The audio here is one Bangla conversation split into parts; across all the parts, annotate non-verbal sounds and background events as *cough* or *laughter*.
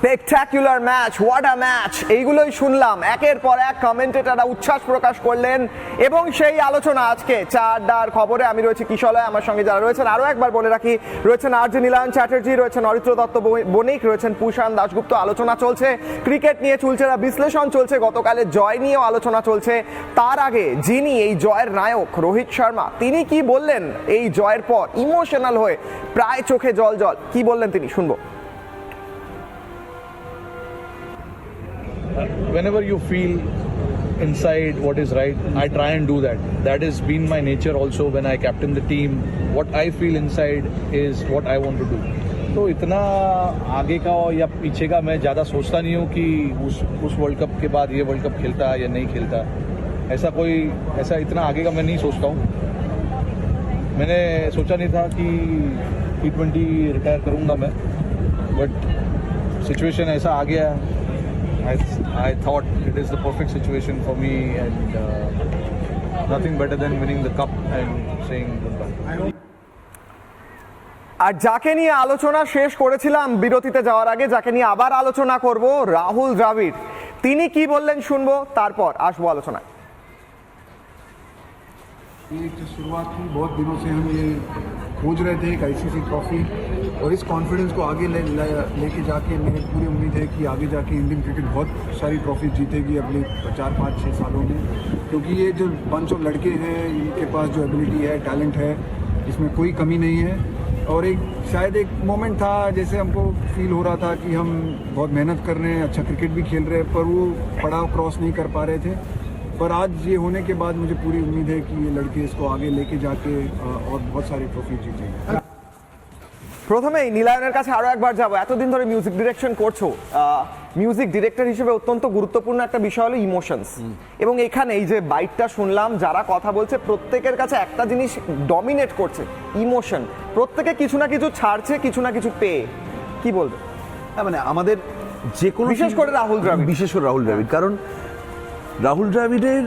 Spectacular match what a match এইগুলোই শুনলাম। একের পর এক কমেন্টেটাররা উচ্ছ্বাস প্রকাশ করলেন এবং সেই আলোচনা আজকে। চারদার খবরে আমি রয়েছি কিশলয় আমার সঙ্গে যারা রয়েছেন, আরও একবার বলে রাখি, রয়েছেন আর জি নীলায়ন চ্যাটার্জি, রয়েছেন অরিত্র দত্ত বণিক, রয়েছেন পুষান দাশগুপ্ত, আলোচনা চলছে। ক্রিকেট নিয়ে চুলচেরা বিশ্লেষণ চলছে গতকালের জয় নিয়েও আলোচনা চলছে। তার আগে যিনি এই জয়ের নায়ক, রোহিত শর্মা, তিনি কি বললেন এই জয়ের পর? ইমোশনাল হয়ে প্রায় চোখে জল জল কি বললেন তিনি? শুনব। Whenever you feel inside what is right, I try and do that. That has been my nature also when I captain the team. What I feel inside is what I want to do. तो इतना आगे का या पीछे का मैं ज़्यादा सोचता नहीं हूँ कि उस उस वर्ल्ड कप के बाद ये वर्ल्ड कप खेलता है या नहीं खेलता ऐसा कोई ऐसा इतना आगे का मैं नहीं सोचता हूँ मैंने सोचा नहीं था कि टी ट्वेंटी रिटायर करूँगा मैं बट सिचुएशन ऐसा आ गया I, I thought it is the perfect situation for me and uh, nothing better than winning the cup and saying goodbye. আর যাকে নিয়ে আলোচনা শেষ করেছিলাম বিরতিতে যাওয়ার আগে যাকে নিয়ে আবার আলোচনা করব রাহুল দ্রাবিড় তিনি কি বললেন শুনবো তারপর আসবো আলোচনায় ये जो शुरुआत थी बहुत दिनों से हम ये खोज रहे थे एक आईसीसी ट्रॉफी और इस कॉन्फिडेंस को आगे ले लेके जाके मेरी पूरी उम्मीद है कि आगे जाके इंडियन क्रिकेट बहुत सारी ट्रॉफी जीतेगी अगले चार, पाँच छः सालों में। क्योंकि ये जो बंच ऑफ़ लड़के हैं, इनके पास जो एबिलिटी है टैलेंट है, इसमें कोई कमी नहीं है। और एक, शायद एक मोमेंट था जैसे हमको फील हो रहा था कि हम बहुत मेहनत कर रहे हैं अच्छा क्रिकेट भी खेल रहे हैं, पर वो पड़ाव क्रॉस नहीं कर पा रहे थे। पर आज ये होने के बाद मुझे पूरी उम्मीद है कि ये लड़के इसको आगे लेके जाके अ, और बहुत सारी ट्रॉफी जीतेंगे প্রথমেই নীলায়নের কাছে আরো একবার যাবো এতদিন ধরে মিউজিক ডিরেকশন করছো মিউজিক ডিরেক্টর হিসেবে অত্যন্ত গুরুত্বপূর্ণ একটা বিষয় হলো ইমোশনস এবং এখানে এই যে বাইটটা শুনলাম যারা কথা বলছে প্রত্যেকের কাছে একটা জিনিস ডমিনেট করছে ইমোশন প্রত্যেকে কিছু না কিছু ছাড়ছে কিছু না কিছু পেয়ে কি বলবে হ্যাঁ মানে আমাদের যে কোনো বিশেষ করে রাহুল দ্রাবিড়। বিশেষ করে রাহুল দ্রাবিড় কারণ রাহুল দ্রাবিড়ের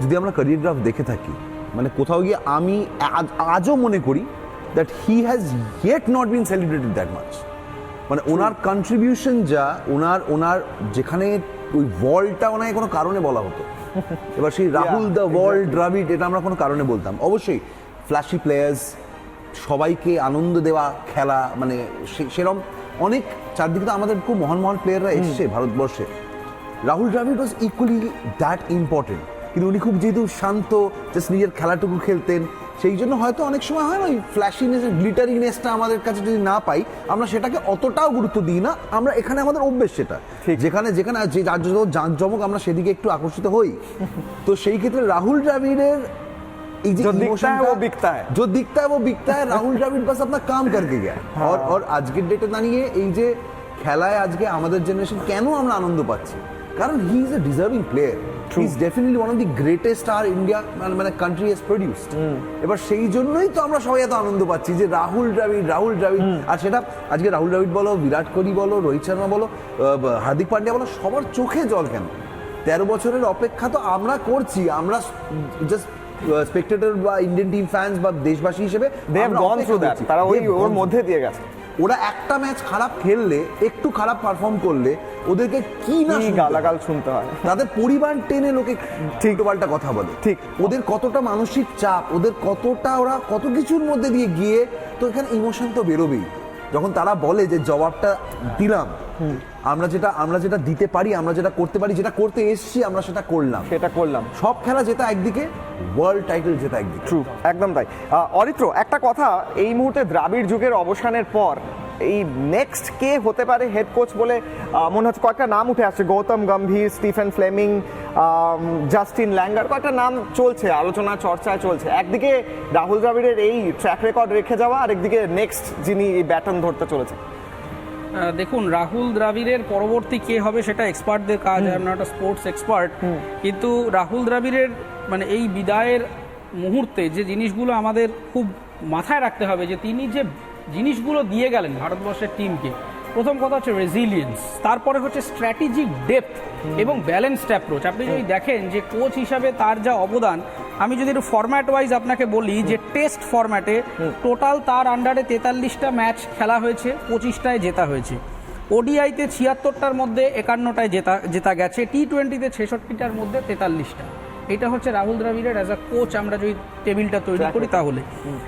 যদি আমরা ক্যারিয়ার গ্রাফ দেখে থাকি মানে কোথাও গিয়ে আমি আজ- আজও মনে করি that he has yet not been celebrated that much মানে ওনার কন্ট্রিবিউশন যা ওনার ওনার যেখানে ওই ওয়ার্ল্ডটা ওনাকে কোনো কারণে বলা হতো। *laughs* এবার সেই রাহুল দ্য ওয়ার্ল্ড দ্রাবিড এটা আমরা কোনো কারণে বলতাম। অবশ্যই ফ্ল্যাশি প্লেয়ার্স সবাইকে আনন্দ দেওয়া খেলা মানে সেরম অনেক চারদিকে তো আমাদের খুব মহান মহান প্লেয়াররা এসছে ভারতবর্ষে। Rahul Dravid was equally that important কিন্তু উনি খুব যেহেতু শান্ত জাস্ট নিজের খেলাটুকু খেলতেন সেই জন্য হয়তো অনেক সময় হয় না ওই ফ্ল্যাশিনেস গ্লিটারিংনেসটা আমাদের কাছে যদি না পাই আমরা সেটাকে অতটাও গুরুত্ব দিই না আমরা এখানে আমাদের অভ্যেস সেটা ঠিক। যেখানে যেখানে যে যার জন্য জাঁকজমক আমরা সেদিকে একটু আকর্ষিত হই তো সেই ক্ষেত্রে রাহুল দ্রাবিড়ের এই যে जो दिखता है emotionটা- वो बिकता है। जो दिखता है वो बिकता है राहुल द्रविड़ बस अपना काम करके गया और और আজকের ডেটে দাঁড়িয়ে এই যে খেলায় আজকে আমাদের জেনারেশন কেন আমরা আনন্দ পাচ্ছি কারণ he is a deserving player is definitely one of the greatest R India মানে কান্ট্রি হ্যাজ প্রডিউসড এবার সেই জন্যই তো আমরা সবাই এত আনন্দ পাচ্ছি যে রাহুল দ্রাবিড় রাহুল দ্রাবিড়। আর সেটা আজকে রাহুল দ্রাবিড় বলো বিরাট কোহলি বলো রোহিত শর্মা বলো হার্দিক পান্ডিয়া বলো সবার চোখে জল কেন? তেরো বছরের অপেক্ষা তো আমরা করছি। আমরা জাস্ট স্পেক্টেটর বা ইন্ডিয়ান টিম ফ্যান্স বা দেশবাসী হিসেবে they have gone through that তারা ওই ওর মধ্যে দিয়ে গেছে। ওরা একটা ম্যাচ খারাপ খেললে একটু খারাপ পারফর্ম করলে ওদেরকে কি না? গালাগাল শুনতে হয় তাদের পরিবার টেনে লোকে ঠিক। পাল্টা কথা বলে ঠিক। ওদের কতটা মানসিক চাপ ওদের কতটা ওরা কত কিছুর মধ্যে দিয়ে গিয়ে তো এখানে ইমোশন তো বেরোবেই যখন তারা বলে যে জবাবটা দিলাম আমরা যেটা আমরা যেটা দিতে পারি আমরা যেটা করতে পারি যেটা করতে এসেছি আমরা সেটা করলাম। সেটা করলাম। সব খেলা জেতা একদিকে ওয়ার্ল্ড টাইটেল জেতা একদিকে। ট্রু একদম তাই। অরিত্র একটা কথা এই মুহূর্তে দ্রাবিড় যুগের অবসানের পর এই নেক্সট কে হতে পারে হেড কোচ বলে মনে হচ্ছে কয়েকটা নাম উঠে আসছে। Gautam Gambhir Stephen Fleming Justin Langer কয়েকটা নাম চলছে আলোচনা চর্চায় চলছে। একদিকে রাহুল দ্রাবিড়ের এই ট্র্যাক রেকর্ড রেখে যাওয়া আর একদিকে নেক্সট যিনি এই ব্যাটন ধরতে চলেছে দেখুন রাহুল দ্রাবিড়ের পরবর্তী কে হবে সেটা এক্সপার্টদের কাজ I am not sports expert কিন্তু রাহুল দ্রাবিড়ের মানে এই বিদায়ের মুহূর্তে যে জিনিসগুলো আমাদের খুব মাথায় রাখতে হবে যে তিনি যে জিনিসগুলো দিয়ে গেলেন ভারতবর্ষের টিমকে। প্রথম কথা হচ্ছে রেজিলিয়েন্স তারপরে হচ্ছে স্ট্র্যাটেজিক ডেপথ এবং ব্যালেন্সড অ্যাপ্রোচ আপনি যদি দেখেন যে কোচ হিসাবে তার যা অবদান, আমি যদি একটু ফরম্যাট ওয়াইজ আপনাকে বলি যে টেস্ট ফরম্যাটে টোটাল তার আন্ডারে তেতাল্লিশটা ম্যাচ খেলা হয়েছে, পঁচিশটায় জেতা হয়েছে। ওডিআইতে ছিয়াত্তরটার মধ্যে একান্নটায় জেতা জেতা গেছে টি টোয়েন্টিতে ছেষট্টিটার মধ্যে তেতাল্লিশটা। এটা হচ্ছে রাহুল দ্রাবিড়ের অ্যাজ আ কোচ আমরা যদি টেবিলটা তৈরি করি তাহলে।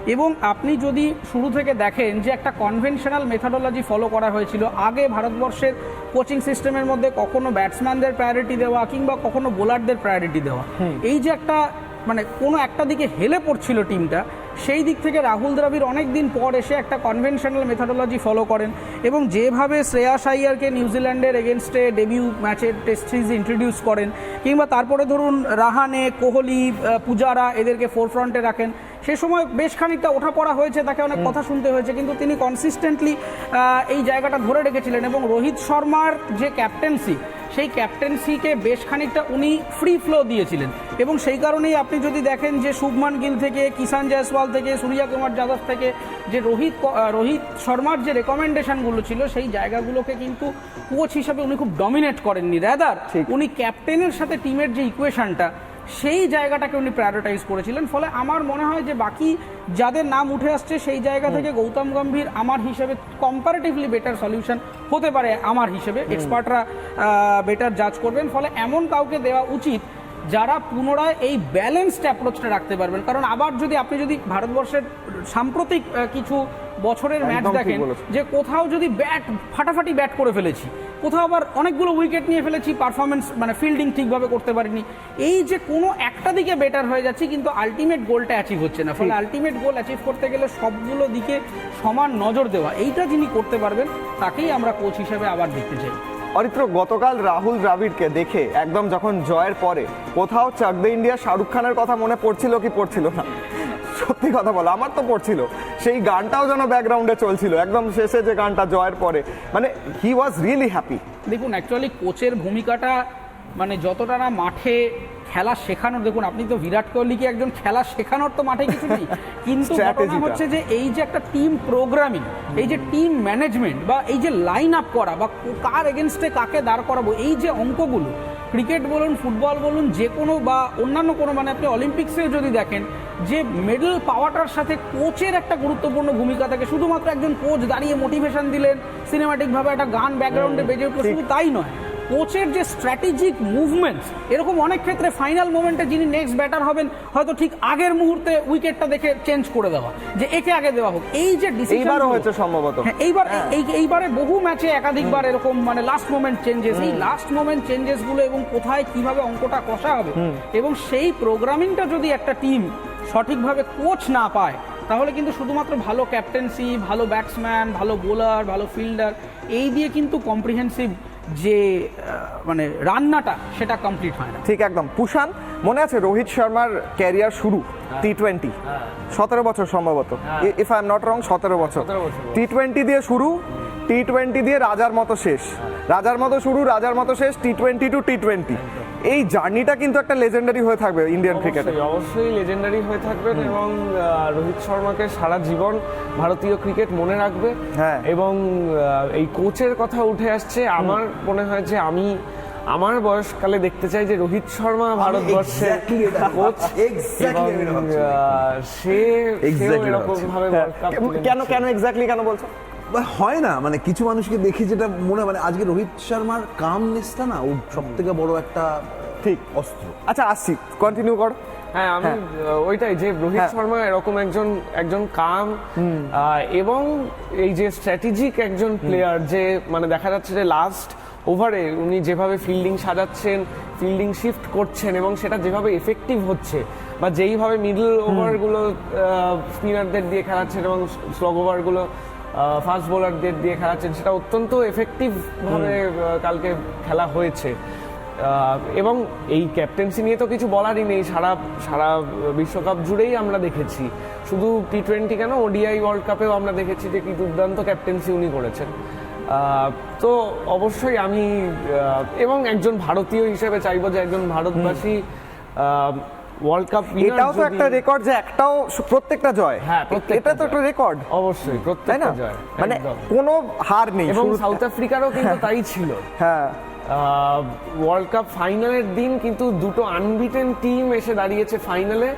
এবং আপনি যদি শুরু থেকে দেখেন যে একটা কনভেনশনাল মেথাডোলজি ফলো করা হয়েছিল আগে ভারতবর্ষের কোচিং সিস্টেমের মধ্যে কখনো ব্যাটসম্যানদের প্রায়োরিটি দেওয়া কিংবা কখনো বোলারদের প্রায়োরিটি দেওয়া। এই যে একটা মানে কোনো একটা দিকে হেলে পড়ছিল টিমটা সেই দিক থেকে রাহুল দ্রাবিড় অনেক দিন পর এসে একটা কনভেনশনাল মেথডোলজি ফলো করেন এবং যেভাবে শ্রেয়াস আইয়ারকে নিউজিল্যান্ডের এগেনস্টে ডেবিউ ম্যাচের টেস্ট সিরিজ ইন্ট্রোডিউস করেন কিংবা তারপরে ধরুন রাহানে কোহলি পূজারা এদেরকে ফোরফ্রন্টে রাখেন সে সময় বেশ খানিকটা ওঠা পড়া হয়েছে তাকে অনেক কথা শুনতে হয়েছে কিন্তু তিনি কনসিস্টেন্টলি এই জায়গাটা ধরে রেখেছিলেন এবং রোহিত শর্মার যে ক্যাপ্টেন্সি সেই ক্যাপ্টেন্সিকে বেশ খানিকটা উনি ফ্রি ফ্লো দিয়েছিলেন। এবং সেই কারণেই আপনি যদি দেখেন যে শুভমান গিল থেকে কিষান জয়সওয়াল থেকে সূর্যা কুমার যাদব থেকে যে রোহিত রোহিত শর্মার যে রেকমেন্ডেশনগুলো ছিল সেই জায়গাগুলোকে কিন্তু কোচ হিসাবে উনি খুব ডমিনেট করেননি। রাদার উনি ক্যাপ্টেনের সাথে টিমের যে ইকুয়েশনটা সেই জায়গাটাকে উনি প্রায়োরিটাইজ করেছিলেন। ফলে আমার মনে হয় যে বাকি যাদের নাম উঠে আসছে সেই জায়গা থেকে গৌতম গম্ভীর আমার হিসেবে কম্পারেটিভলি বেটার সলিউশন হতে পারে আমার হিসেবে। এক্সপার্টরা বেটার জাজ করবেন। ফলে এমন কাউকে দেওয়া উচিত যারা পুনরায় এই ব্যালেন্সড অ্যাপ্রোচটা রাখতে পারবেন। কারণ আবার যদি আপনি যদি ভারতবর্ষের সাম্প্রতিক কিছু বছরের ম্যাচ দেখেন যে কোথাও যদি ব্যাট ফাটাফাটি ব্যাট করে ফেলেছি কোথাও আবার অনেকগুলো উইকেট নিয়ে ফেলেছি পারফরমেন্স মানে ফিল্ডিং ঠিকভাবে করতে পারিনি এই যে কোনো একটা দিকে বেটার হয়ে যাচ্ছে কিন্তু আলটিমেট গোলটা অ্যাচিভ হচ্ছে না। ফলে আলটিমেট গোল অ্যাচিভ করতে গেলে সবগুলো দিকে সমান নজর দেওয়া এইটা যিনি করতে পারবেন তাকেই আমরা কোচ হিসেবে আবার দেখতে চাই। অরিত্র, গতকাল রাহুল দ্রাবিড়কে দেখে একদম যখন জয়ের পরে কোথাও চাক দে ইন্ডিয়া, শাহরুখ খানের কথা মনে পড়ছিল কি পড়ছিল না? সত্যি কথা বলো, আমার তো পড়ছিল। সেই গানটাও যেন ব্যাকগ্রাউন্ডে চলছিল। একদম শেষে যে গানটা জয়ের পরে মানে হি ওয়াজ রিয়েলি হ্যাপি দেখুন অ্যাকচুয়ালি কোচের ভূমিকাটা মানে যতটা না মাঠে খেলা শেখানোর দেখুন আপনি তো বিরাট কোহলিকে একজন খেলা শেখানোর তো মাঠে কিছু নেই। কিন্তু *laughs* ঘটনা হচ্ছে যে এই যে একটা টিম প্রোগ্রামিং এই যে টিম ম্যানেজমেন্ট বা এই যে লাইন আপ করা বা কার এগেনস্টে কাকে দাঁড় করাবো এই যে অঙ্কগুলো ক্রিকেট বলুন ফুটবল বলুন যে কোনো বা অন্যান্য কোনো মানে আপনি অলিম্পিক্সেও যদি দেখেন যে মেডেল পাওয়াটার সাথে কোচের একটা গুরুত্বপূর্ণ ভূমিকা থাকে। শুধুমাত্র একজন কোচ দাঁড়িয়ে মোটিভেশন দিলেন সিনেমাটিকভাবে একটা গান ব্যাকগ্রাউন্ডে বেজে উঠল শুধু তাই নয়। কোচের যে স্ট্র্যাটেজিক মুভমেন্টস এরকম অনেক ক্ষেত্রে ফাইনাল মোমেন্টে যিনি নেক্সট ব্যাটার হবেন হয়তো ঠিক আগের মুহূর্তে উইকেটটা দেখে চেঞ্জ করে দেওয়া যে একে আগে দেওয়া হোক। এই যে এইবারও হয়েছে সম্ভবত। হ্যাঁ, এইবার এই এইবারে বহু ম্যাচে একাধিকবার এরকম মানে লাস্ট মোমেন্ট চেঞ্জেস এই লাস্ট মোমেন্ট চেঞ্জেসগুলো এবং কোথায় কীভাবে অঙ্কটা কষা হবে এবং সেই প্রোগ্রামিংটা যদি একটা টিম সঠিকভাবে কোচ না পায় তাহলে কিন্তু শুধুমাত্র ভালো ক্যাপ্টেন্সি ভালো ব্যাটসম্যান ভালো বোলার ভালো ফিল্ডার এই দিয়ে কিন্তু কম্প্রিহেন্সিভ যে মানে রান্নাটা সেটা কমপ্লিট হয় না। ঠিক একদম। পুষান মনে আছে রোহিত শর্মার ক্যারিয়ার শুরু টি টোয়েন্টি সতেরো বছর সম্ভবত। If I am not wrong সতেরো বছর। টি টোয়েন্টি দিয়ে শুরু টি টোয়েন্টি দিয়ে রাজার মতো শেষ। রাজার মতো শুরু রাজার মতো শেষ T twenty to T twenty এই জার্নিটা কিন্তু একটা লেজেন্ডারি হয়ে থাকবে ইন্ডিয়ান ক্রিকেটে অবশ্যই লেজেন্ডারি হয়ে থাকবেন এবং রোহিত শর্মাকে সারা জীবন ভারতীয় ক্রিকেট মনে রাখবে। হ্যাঁ। এবং এই কোচের কথা উঠে আসছে আমার মনে হয় যে আমি আমার বয়সকালে দেখতে চাই যে রোহিত শর্মা এটা- কোচ সে এরকম ভাবে কেন কেন এক্স্যাক্টলি কেন বলছো? হয় না মানে কিছু মানুষকে দেখে যেটা মনে হয় মানে আজকে রোহিত শর্মার কামনেসটা না ওর সব থেকে বড় একটা ঠিক। অস্ত্র। আচ্ছা আসছি। কন্টিনিউ কর। হ্যাঁ আমি হ্যাঁ। ওইটাই যে রোহিত হ্যাঁ। শর্মা এরকম একজন একজন কাম এবং এই যে স্ট্র্যাটেজিক একজন প্লেয়ার যে মানে দেখা যাচ্ছে যে লাস্ট ওভারে উনি যেভাবে ফিল্ডিং সাজাচ্ছেন ফিল্ডিং শিফট করছেন এবং সেটা যেভাবে এফেক্টিভ হচ্ছে বা যেইভাবে মিডল ওভারগুলো স্পিনারদের দিয়ে খেলাচ্ছেন এবং স্লগ ওভারগুলো ফাস্ট বোলারদের দিয়ে খেলাচ্ছেন সেটা অত্যন্ত এফেক্টিভ ভাবে কালকে খেলা হয়েছে। এবং এই ক্যাপ্টেন্সি নিয়ে তো কিছু বলারই নেই সারা সারা বিশ্বকাপ জুড়েই আমরা দেখেছি। শুধু টি টোয়েন্টি কেন ওডিআই ওয়ার্ল্ড কাপেও আমরা দেখেছি যে কি দুর্দান্ত ক্যাপ্টেন্সি উনি করেছেন। তো অবশ্যই আমি এবং একজন ভারতীয় হিসেবে চাইব যে একজন ভারতবাসী ওয়ার্ল্ড কাপ এটাও তো একটা রেকর্ড যে একটাও প্রত্যেকটা জয়। হ্যাঁ, এটা তো একটা রেকর্ড অবশ্যই প্রত্যেকটা জয় মানে কোনো হার নেই এবং সাউথ আফ্রিকারও কিন্তু তাই ছিল। হ্যাঁ। ওয়ার্ল্ড কাপ ফাইনালের দিন কিন্তু দুটো আনবিটেন টিম এসে দাঁড়িয়েছে ফাইনালে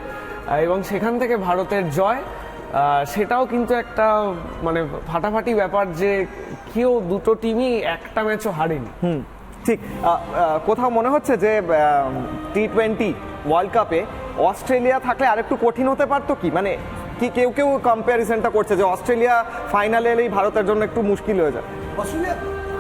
এবং সেখান থেকে ভারতের জয়। সেটাও কিন্তু একটা মানে ফাটাফাটি ব্যাপার যে কেউ দুটো টিমই একটা ম্যাচও হারেনি। হুম। ঠিক কোথাও মনে হচ্ছে যে টি টোয়েন্টি ওয়ার্ল্ড কাপে অস্ট্রেলিয়া থাকলে আরেকটু কঠিন হতে পারতো কি? মানে কি কেউ কেউ কম্প্যারিজনটা করছে যে অস্ট্রেলিয়া ফাইনালে এলেই ভারতের জন্য একটু মুশকিল হয়ে যায়। অস্ট্রেলিয়া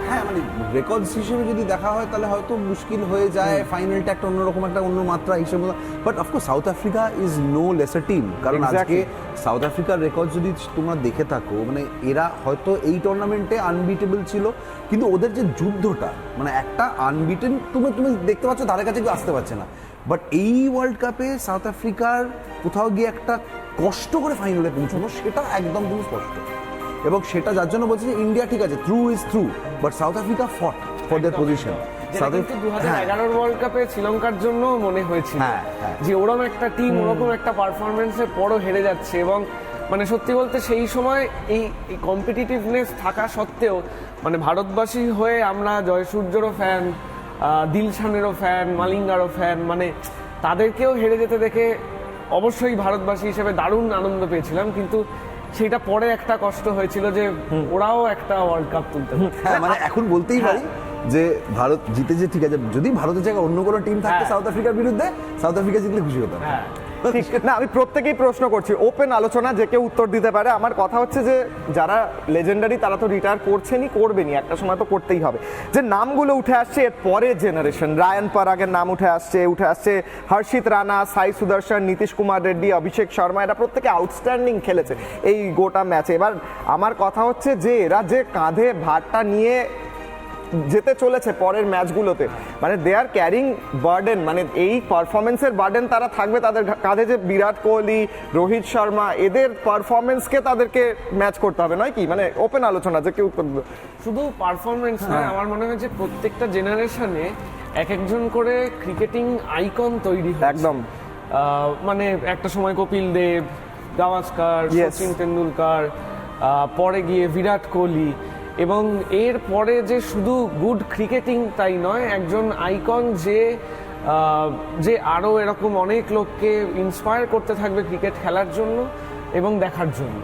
হ্যাঁ মানে রেকর্ডস হিসেবে যদি দেখা হয় তাহলে হয়তো মুশকিল হয়ে যায়। ফাইনালটা একটা অন্যরকম একটা অন্য মাত্রা হিসেবে but of course South Africa is no lesser team কারণ আজকে সাউথ আফ্রিকার রেকর্ড যদি তোমরা দেখে থাকো মানে এরা হয়তো এই টুর্নামেন্টে আনবিটেবল ছিল। কিন্তু ওদের যে যুদ্ধটা মানে একটা আনবিটেন তুমি তুমি দেখতে পাচ্ছ ধারে কাছে কেউ আসতে পারছে না। বাট এই ওয়ার্ল্ড কাপে সাউথ আফ্রিকার কোথাও গিয়ে একটা কষ্ট করে ফাইনালে পৌঁছানো সেটা একদম তুমি স্পষ্ট। এবং সেটা যার জন্য বলছি যে ইন্ডিয়া ঠিক আছে through is through but South Africa fought for their position দু হাজার এগারোর ওয়ার্ল্ড কাপে শ্রীলঙ্কার জন্য মনে হয়েছিল হ্যাঁ, হ্যাঁ। যে ওরকম একটা টিম ওরকম একটা পারফরমেন্সের পরও হেরে যাচ্ছে এবং মানে সত্যি বলতে সেই সময় এই কম্পিটিটিভনেস থাকা সত্ত্বেও মানে ভারতবাসী হয়ে আমরা জয়সূর্যরও ফ্যান দিলশানেরও ফ্যান মালিঙ্গারও ফ্যান মানে তাদেরকেও হেরে যেতে দেখে অবশ্যই ভারতবাসী হিসেবে দারুণ আনন্দ পেয়েছিলাম কিন্তু সেটা পরে একটা কষ্ট হয়েছিল যে ওরাও একটা ওয়ার্ল্ড কাপ তুলতে হ্যাঁ মানে এখন বলতেই পারি যে ভারত জিতেছে ঠিক আছে। যদি ভারতের জায়গায় অন্য কোনো টিম থাকতো হ্যাঁ। সাউথ আফ্রিকার বিরুদ্ধে সাউথ আফ্রিকা জিতলে খুশি হতো হ্যাঁ। না, আমি প্রত্যেকেই প্রশ্ন করছি। ওপেন আলোচনা, যে কেউ উত্তর দিতে পারে। আমার কথা হচ্ছে যে, যারা লেজেন্ডারি তারা তো রিটায়ার করছেনই, করবেনই। একটা সময় তো করতেই হবে। যে নামগুলো উঠে আসছে, এর পরের জেনারেশন রায়ান পরাগের নাম উঠে আসছে উঠে আসছে হর্ষিত রানা, সাই সুদর্শন, নীতিশ কুমার রেড্ডি, অভিষেক শর্মা, এরা প্রত্যেকে আউটস্ট্যান্ডিং খেলেছে এই গোটা ম্যাচে এবার আমার কথা হচ্ছে যে, এরা যে কাঁধে ভারটা নিয়ে যেতে চলেছে পরের ম্যাচগুলোতে মানে দে আর ক্যারিং বার্ডেন মানে এই পারফরমেন্সের বার্ডেন তারা থাকবে তাদের কাঁধে যে বিরাট কোহলি রোহিত শর্মা এদের পারফরমেন্সকে তাদেরকে ম্যাচ করতে হবে নয় কি মানে ওপেন আলোচনা যে কেউ। শুধু পারফরমেন্স হ্যাঁ। নয় আমার মনে হয় যে প্রত্যেকটা জেনারেশনে এক একজন করে ক্রিকেটিং আইকন তৈরি। একদম। মানে একটা সময় কপিল দেব গাভাস্কার সচিন তেন্ডুলকার পরে গিয়ে বিরাট কোহলি এবং এর পরে যে শুধু গুড ক্রিকেটিং তাই নয়, একজন আইকন যে যে আরও এরকম অনেক লোককে ইন্সপায়ার করতে থাকবে ক্রিকেট খেলার জন্য এবং দেখার জন্য।